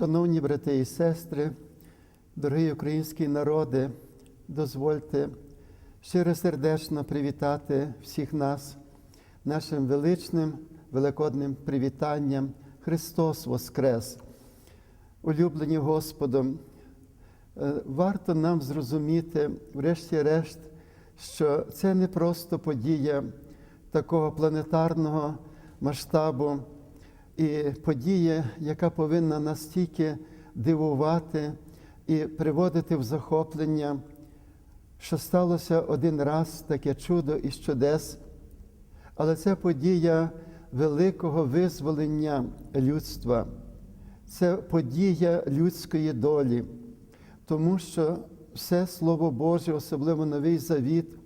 Шановні брати і сестри, дорогі українські народи, дозвольте щиро сердечно привітати всіх нас нашим величним великодним привітанням Христос Воскрес! Улюблені Господом, е, варто нам зрозуміти, врешті-решт, що це не просто подія такого планетарного масштабу і подія, яка повинна настільки дивувати і приводити в захоплення, що сталося один раз таке чудо і чудес, але це подія великого визволення людства, це подія людської долі, тому що все Слово Боже, особливо Новий Завіт,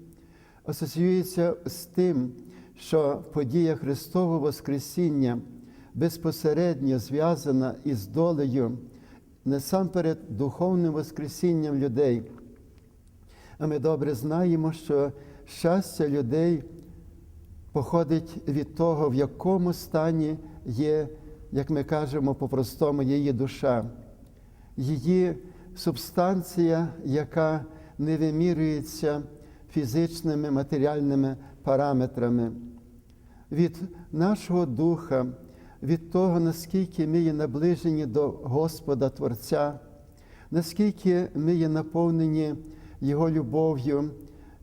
асоціюється з тим, що подія Христового Воскресіння безпосередньо зв'язана із долею, насамперед духовним Воскресінням людей. А ми добре знаємо, що щастя людей походить від того, в якому стані є, як ми кажемо по-простому, її душа, її субстанція, яка не вимірюється фізичними матеріальними параметрами. Від нашого духа, від того, наскільки ми є наближені до Господа Творця, наскільки ми є наповнені Його любов'ю,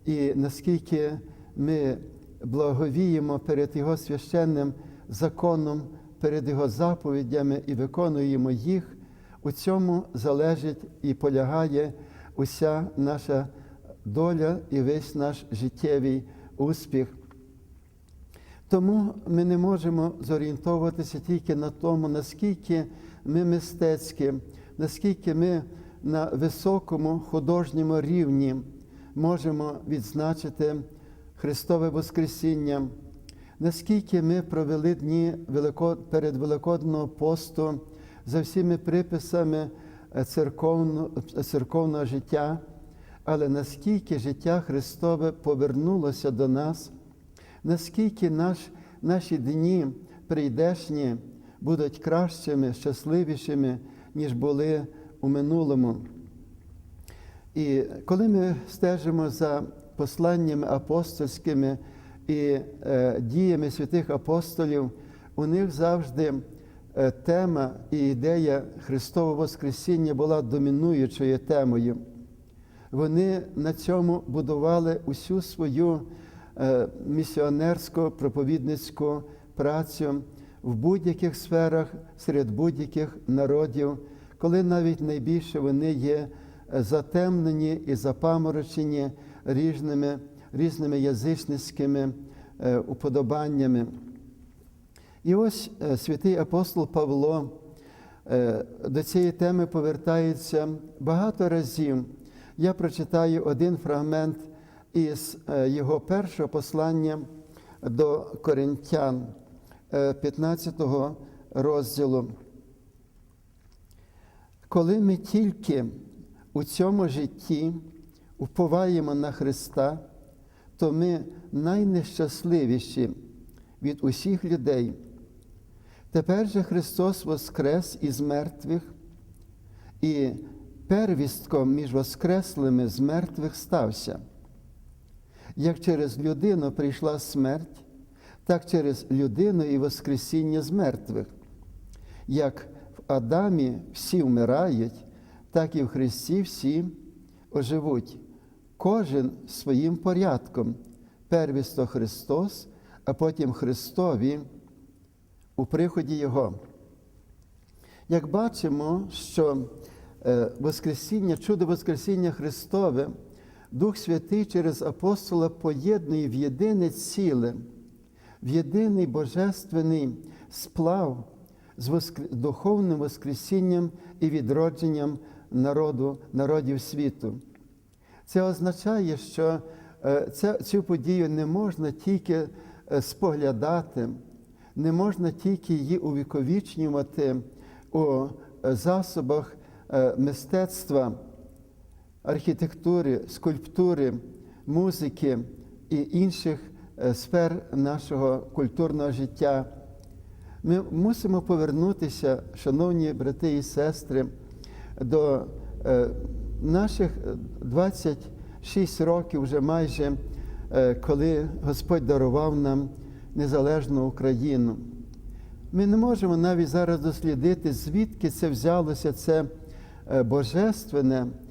і наскільки ми благовіємо перед Його священним законом, перед Його заповідями і виконуємо їх, у цьому залежить і полягає уся наша доля і весь наш життєвий успіх. Тому ми не можемо зорієнтовуватися тільки на тому, наскільки ми мистецькі, наскільки ми на високому художньому рівні можемо відзначити Христове Воскресіння, наскільки ми провели дні перед Великодного посту за всіми приписами церковного життя, але наскільки життя Христове повернулося до нас, наскільки наш, наші дні прийдешні будуть кращими, щасливішими, ніж були у минулому. І коли ми стежимо за посланнями апостольськими і е, діями святих апостолів, у них завжди е, тема і ідея Христового Воскресіння була домінуючою темою. Вони на цьому будували усю свою місіонерську проповідницьку працю в будь-яких сферах, серед будь-яких народів, коли навіть найбільше вони є затемнені і запаморочені різними, різними язичницькими е, уподобаннями. І ось е, святий апостол Павло е, до цієї теми повертається багато разів. Я прочитаю один фрагмент із його першого послання до Коринтян, 15 розділу. Коли ми тільки у цьому житті уповаємо на Христа, то ми найнещасливіші від усіх людей. Тепер же Христос воскрес із мертвих, і первістком між воскреслими з мертвих стався. Як через людину прийшла смерть, так через людину і Воскресіння з мертвих. Як в Адамі всі вмирають, так і в Христі всі оживуть, кожен своїм порядком, первісто Христос, а потім Христові у приході Його. Як бачимо, що е, Воскресіння, чудо Воскресіння Христове, Дух Святий через апостола поєднує в єдине ціле, в єдиний божественний сплав з духовним Воскресінням і відродженням народу, народів світу. Це означає, що е, цю подію не можна тільки е, споглядати, не можна тільки її увіковічнювати у е, засобах мистецтва, архітектури, скульптури, музики і інших сфер нашого культурного життя. Ми мусимо повернутися, шановні брати і сестри, до е, наших 26 років вже майже, е, коли Господь дарував нам незалежну Україну. Ми не можемо навіть зараз дослідити, звідки це взялося, це е, божественне, е, е,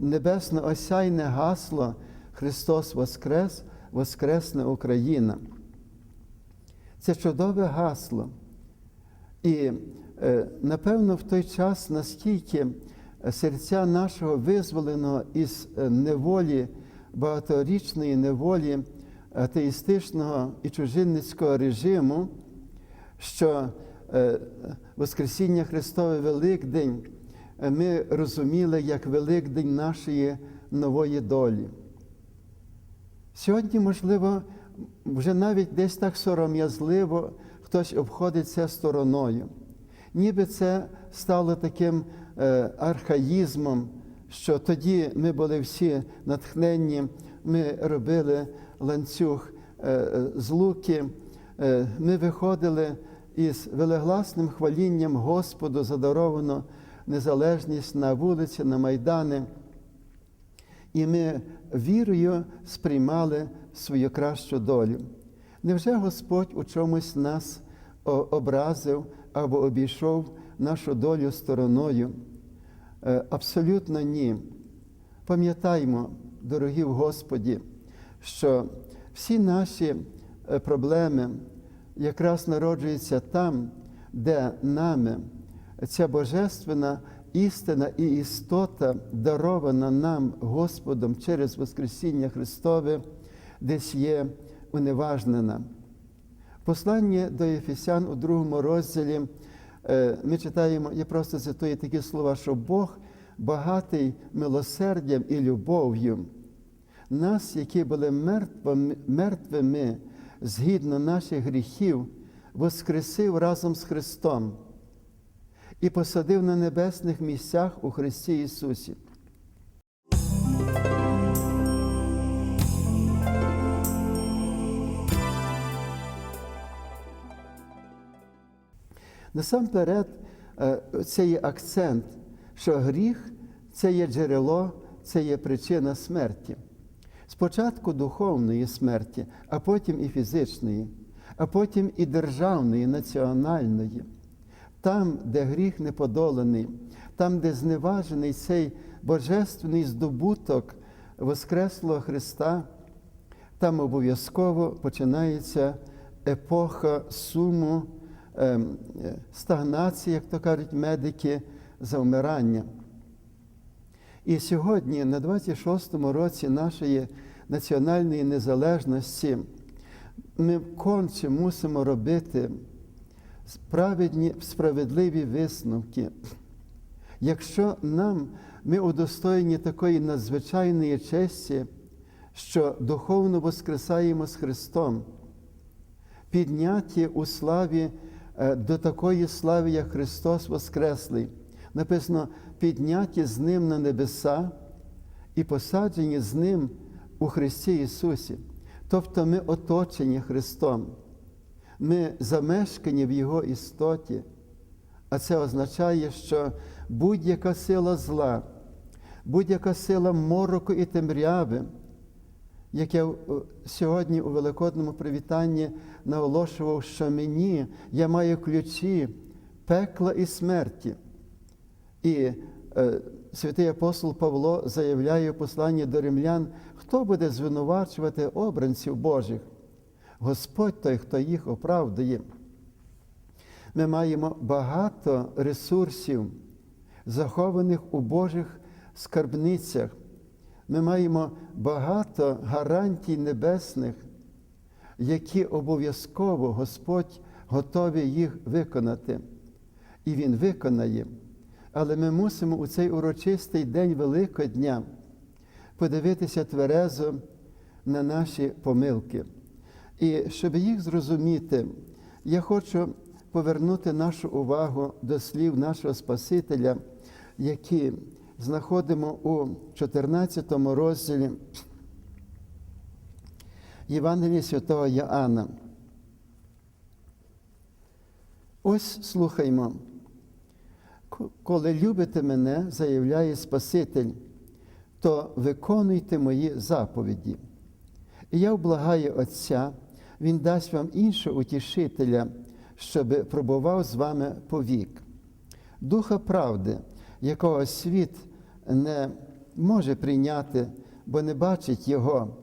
небесно осяйне гасло Христос Воскрес, Воскресне Україна. Це чудове гасло. І е, напевно в той час, наскільки серця нашого визволеного із е, неволі, багаторічної неволі атеїстичного і чужинницького режиму, що е, Воскресіння Христове Великдень е, ми розуміли як Великдень нашої нової долі. Сьогодні, можливо, вже навіть десь так сором'язливо хтось обходить це стороною. Ніби це стало таким е, архаїзмом, що тоді ми були всі натхненні, ми робили ланцюг е, е, з луки, е, ми виходили із велегласним хвалінням Господу задаровано незалежність на вулиці, на майдани. І ми вірою сприймали свою кращу долю. Невже Господь у чомусь нас образив або обійшов нашу долю стороною? Е, Абсолютно ні. Пам'ятаймо, дорогі в Господі, що всі наші е, проблеми якраз народжуються там, де нами ця божественна істина і істота, дарована нам Господом через Воскресіння Христове, десь є уневажнена. Послання до Єфесян у другому розділі е, ми читаємо, я просто цитую такі слова, що Бог багатий милосердям і любов'ю. Нас, які були мертвими, мертвими згідно наших гріхів, воскресив разом з Христом і посадив на небесних місцях у Христі Ісусі. Насамперед, е, це є акцент, що гріх це є джерело, це є причина смерті. Спочатку духовної смерті, а потім і фізичної, а потім і державної, національної. Там, де гріх не подоланий, там, де зневажений цей божественний здобуток Воскреслого Христа, там обов'язково починається епоха суму, ем, е, стагнації, як то кажуть медики, завмирання. І сьогодні, на 26-му році нашої національної незалежності, ми конче мусимо робити праведні, справедливі висновки. Якщо нам ми удостоєні такої надзвичайної честі, що духовно воскресаємо з Христом, підняті у славі е, до такої слави, як Христос Воскреслий. Написано, підняті з Ним на небеса і посаджені з Ним у Христі Ісусі. Тобто ми оточені Христом, ми замешкані в Його істоті, а це означає, що будь-яка сила зла, будь-яка сила мороку і темряви, як я е, сьогодні у великодному привітанні наголошував, що мені я маю ключі пекла і смерті. І е, святий апостол Павло заявляє у посланні до римлян, хто буде звинувачувати обранців Божих? Господь той, хто їх оправдує. Ми маємо багато ресурсів, захованих у Божих скарбницях. Ми маємо багато гарантій небесних, які обов'язково Господь готовий їх виконати. І Він виконає. Але ми мусимо у цей урочистий день Великодня подивитися тверезо на наші помилки. І щоб їх зрозуміти, я хочу повернути нашу увагу до слів нашого Спасителя, які знаходимо у 14 розділі Євангелії святого Яана. Ось слухаймо. Коли любите мене, заявляє Спаситель, то виконуйте мої заповіді. І я вблагаю Отця, Він дасть вам іншого утішителя, щоб пробував з вами повік. Духа правди, якого світ не може прийняти, бо не бачить Його.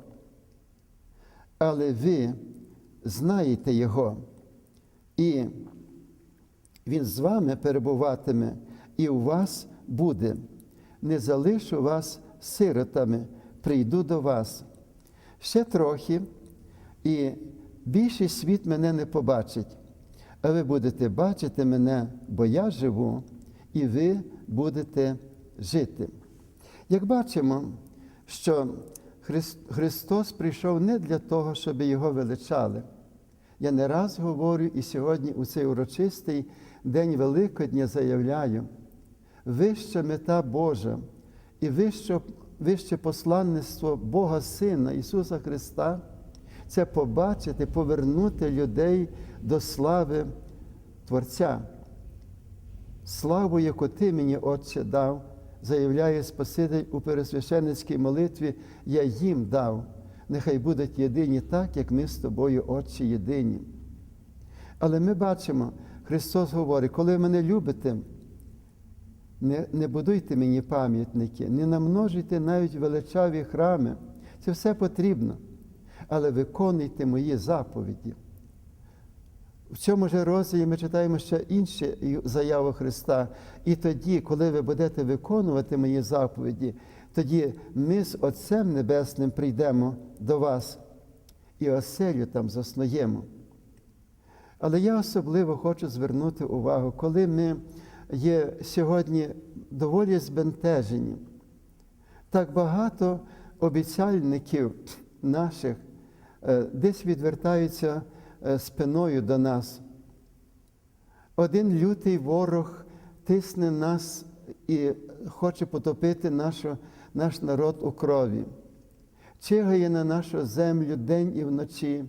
Але ви знаєте Його, і Він з вами перебуватиме і у вас буде. Не залишу вас сиротами, прийду до вас. Ще трохи, і більший світ мене не побачить, а ви будете бачити мене, бо я живу, і ви будете жити. Як бачимо, що Христос прийшов не для того, щоб його величали. Я не раз говорю і сьогодні у цей урочистий день Великодня заявляю, вища мета Божа і вище, вище посланництво Бога Сина Ісуса Христа це побачити, повернути людей до слави Творця. Славу, яку ти мені, Отче, дав, заявляє Спаситель у пересвященницькій молитві, я їм дав. Нехай будуть єдині так, як ми з тобою, Отче, єдині. Але ми бачимо, Христос говорить, коли мене любите, не, не будуйте мені пам'ятники, не намножуйте навіть величаві храми. Це все потрібно. Але виконуйте мої заповіді. В цьому ж розділі ми читаємо ще інші заяви Христа. І тоді, коли ви будете виконувати мої заповіді, тоді ми з Отцем Небесним прийдемо до вас і оселю там заснуємо. Але я особливо хочу звернути увагу, коли ми є сьогодні доволі збентежені, так багато обіцяльників наших десь відвертаються е, спиною до нас. Один лютий ворог тисне нас і хоче потопити нашу, наш народ у крові, чигає на нашу землю день і вночі,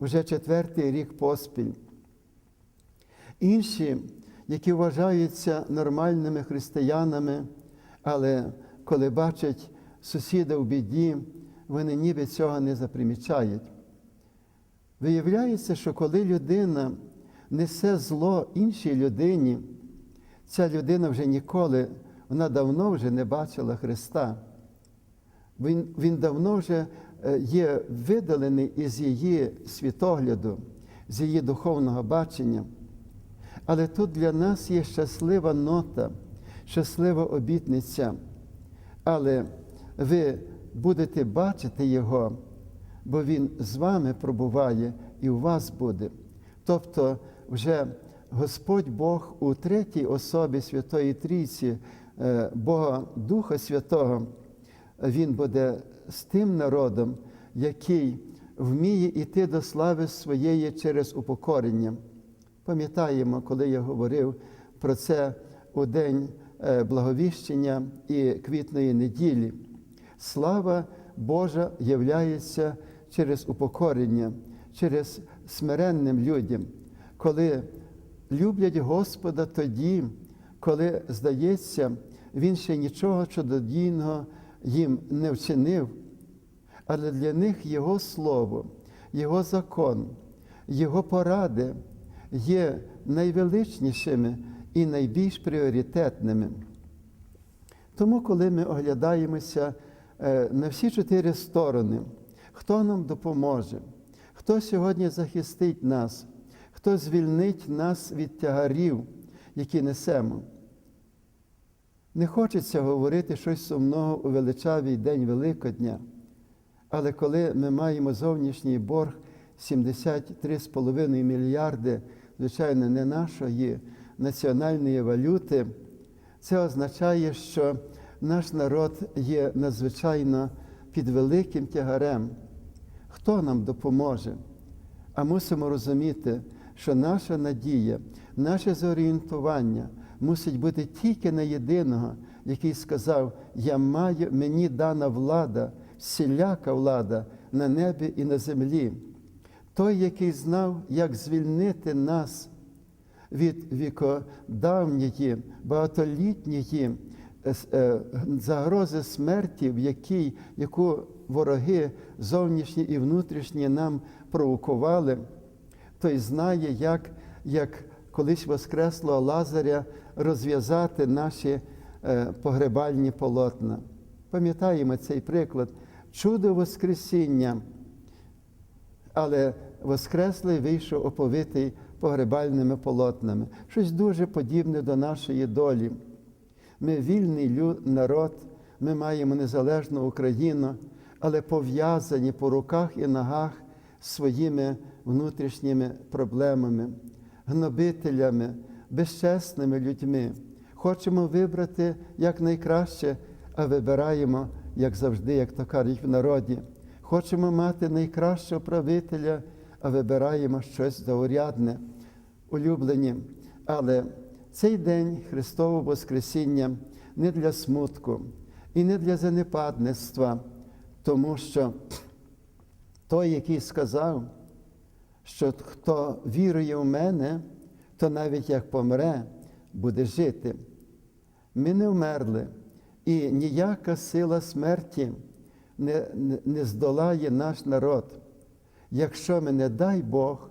вже четвертий рік поспіль. Інші, які вважаються нормальними християнами, але коли бачать сусіда в біді, вони ніби цього не запримічають. Виявляється, що коли людина несе зло іншій людині, ця людина вже ніколи, вона давно вже не бачила Христа. Він, він давно вже е, є видалений із її світогляду, з її духовного бачення. Але тут для нас є щаслива нота, щаслива обітниця. Але ви будете бачити Його, бо Він з вами пробуває і у вас буде. Тобто, вже Господь Бог у третій особі Святої Трійці, е, Бога Духа Святого, Він буде з тим народом, який вміє йти до слави своєї через упокорення. Пам'ятаємо, коли я говорив про це у день е, благовіщення і квітної неділі. Слава Божа являється через упокорення, через смиренним людям, коли люблять Господа тоді, коли, здається, Він ще нічого чудодійного їм не вчинив, але для них Його Слово, Його закон, Його поради є найвеличнішими і найбільш пріоритетними. Тому, коли ми оглядаємося е, на всі чотири сторони, хто нам допоможе, хто сьогодні захистить нас, хто звільнить нас від тягарів, які несемо. Не хочеться говорити щось сумного у величавий день Великодня, але коли ми маємо зовнішній борг 73,5 мільярди, звичайно, не нашої національної валюти, це означає, що наш народ є надзвичайно під великим тягарем. Хто нам допоможе? А мусимо розуміти, що наша надія, наше зорієнтування мусить бути тільки на єдиного, який сказав: Я маю, мені дана влада, всіляка влада на небі і на землі. Той, який знав, як звільнити нас від вікодавньої, багатолітньої загрози смерті, в якій, яку вороги зовнішні і внутрішні нам провокували, той знає, як, як колись воскресло Лазаря розв'язати наші е, погребальні полотна. Пам'ятаємо цей приклад. Чудо Воскресіння, але Воскреслий вийшов оповитий погребальними полотнами. Щось дуже подібне до нашої долі. Ми вільний народ, ми маємо незалежну Україну, але пов'язані по руках і ногах своїми внутрішніми проблемами, гнобителями, безчесними людьми. Хочемо вибрати як найкраще, а вибираємо, як завжди, як то кажуть в народі. Хочемо мати найкращого правителя, а вибираємо щось заурядне, улюблені. Але цей день Христового Воскресіння не для смутку і не для занепадництва, тому що той, який сказав, що хто вірує в мене, то навіть як помре, буде жити. Ми не вмерли, і ніяка сила смерті не, не, здолає наш народ, якщо ми, не дай Бог,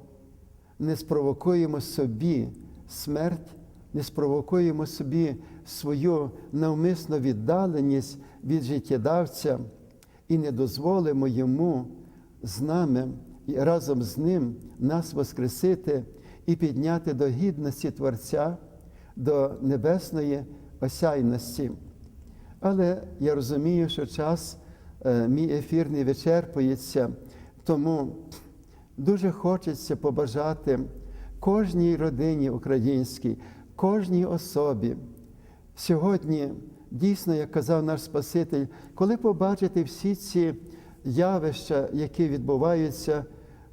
не спровокуємо собі смерть, не спровокуємо собі свою навмисну віддаленість від життєдавця і не дозволимо йому з нами і разом з ним нас воскресити і підняти до гідності Творця, до небесної осяйності. Але я розумію, що час е, мій ефірний вичерпується, тому дуже хочеться побажати кожній родині українській, кожній особі. Сьогодні, дійсно, як казав наш Спаситель, коли побачите всі ці явища, які відбуваються,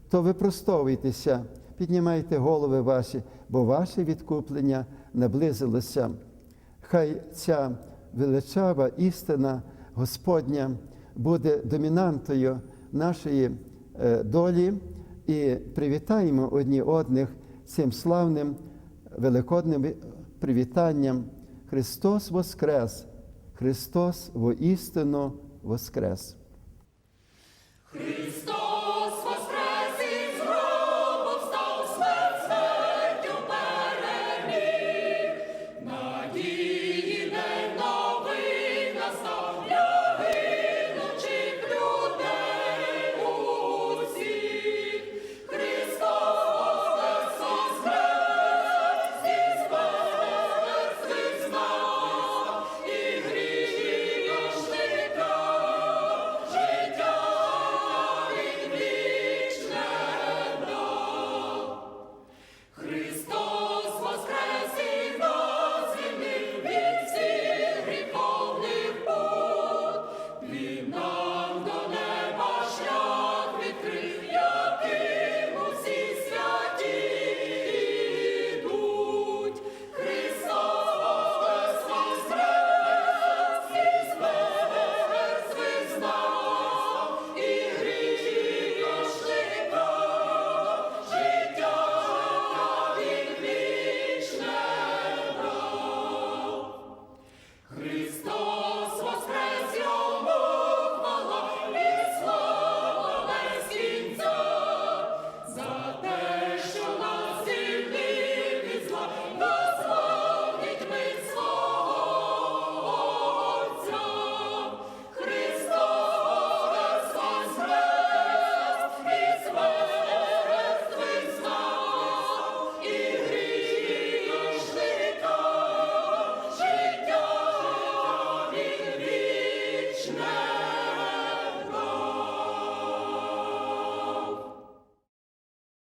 то випростовуйтеся, піднімайте голови ваші, бо ваше відкуплення наблизилося. Хай ця величава істина Господня буде домінантою нашої е, долі і привітаємо одні одних цим славним великодним привітанням. Христос Воскрес! Христос воістину Воскрес!